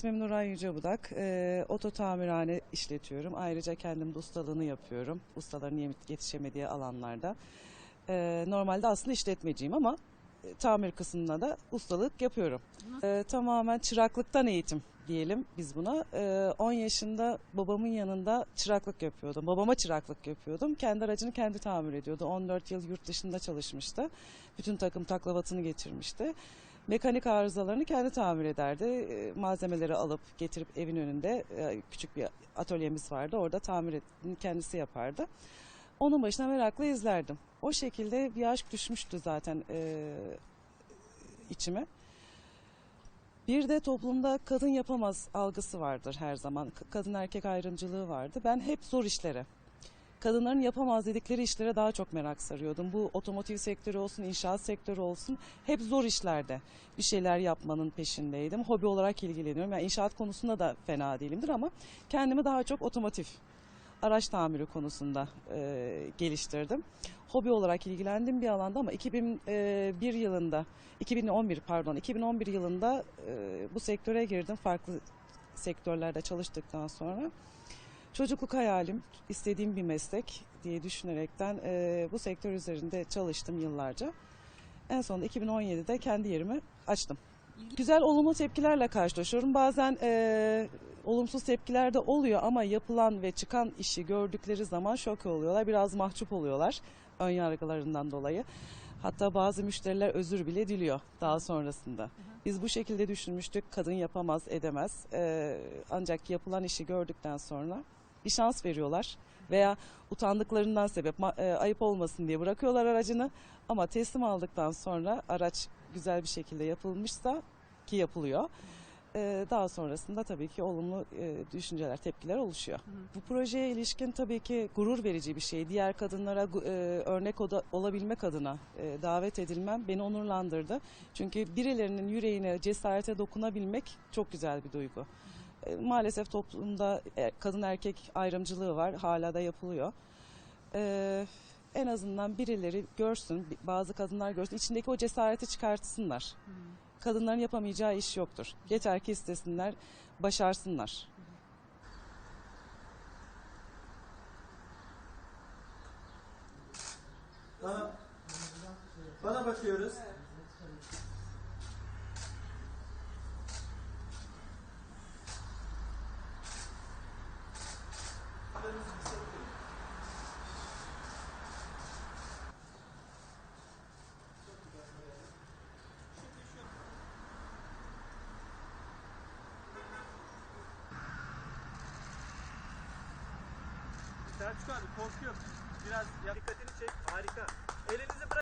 İsmim Nuray Yücebudak. E, oto tamirhane işletiyorum. Ayrıca kendim de ustalığını yapıyorum. Ustaların yet- yetişemediği alanlarda. E, normalde aslında işletmeciyim ama e, tamir kısmında da ustalık yapıyorum. E, tamamen çıraklıktan eğitim diyelim biz buna. E, 10 yaşında babamın yanında çıraklık yapıyordum. Babama çıraklık yapıyordum. Kendi aracını kendi tamir ediyordu. 14 yıl yurt dışında çalışmıştı. Bütün takım taklavatını getirmişti. Mekanik arızalarını kendi tamir ederdi. E, Malzemeleri alıp getirip evin önünde e, küçük bir atölyemiz vardı. Orada tamir kendisi yapardı. Onun başına merakla izlerdim. O şekilde bir aşk düşmüştü zaten e, içime. Bir de toplumda kadın yapamaz algısı vardır her zaman. Kadın erkek ayrımcılığı vardı. Ben hep zor işlere, kadınların yapamaz dedikleri işlere daha çok merak sarıyordum. Bu otomotiv sektörü olsun, inşaat sektörü olsun hep zor işlerde bir şeyler yapmanın peşindeydim. Hobi olarak ilgileniyorum. Yani inşaat konusunda da fena değilimdir ama kendimi daha çok otomotiv araç tamiri konusunda e, geliştirdim. Hobi olarak ilgilendiğim bir alanda ama 2001 yılında, 2011 pardon, 2011 yılında e, bu sektöre girdim. Farklı sektörlerde çalıştıktan sonra. Çocukluk hayalim, istediğim bir meslek diye düşünerekten e, bu sektör üzerinde çalıştım yıllarca. En sonunda 2017'de kendi yerimi açtım. Güzel olumlu tepkilerle karşılaşıyorum. Bazen e, olumsuz tepkiler de oluyor ama yapılan ve çıkan işi gördükleri zaman şok oluyorlar. Biraz mahcup oluyorlar ön yargılarından dolayı. Hatta bazı müşteriler özür bile diliyor daha sonrasında. Biz bu şekilde düşünmüştük. Kadın yapamaz, edemez. E, ancak yapılan işi gördükten sonra bir şans veriyorlar veya utandıklarından sebep e, ayıp olmasın diye bırakıyorlar aracını ama teslim aldıktan sonra araç güzel bir şekilde yapılmışsa ki yapılıyor. e, daha sonrasında tabii ki olumlu e, düşünceler, tepkiler oluşuyor. Bu projeye ilişkin tabii ki gurur verici bir şey. Diğer kadınlara örnek olabilmek adına davet edilmem beni onurlandırdı. Çünkü birilerinin yüreğine, cesarete dokunabilmek çok güzel bir duygu. Maalesef toplumda e, kadın erkek ayrımcılığı var. Hala da yapılıyor. E, en azından birileri görsün, bazı kadınlar görsün, içindeki o cesareti çıkartsınlar. Kadınların yapamayacağı iş yoktur. Yeter ki istesinler, başarsınlar. Bana, bana bakıyoruz. Selçuk abi korkuyorum. Biraz dikkatini çek. Harika. Elinizi bırak.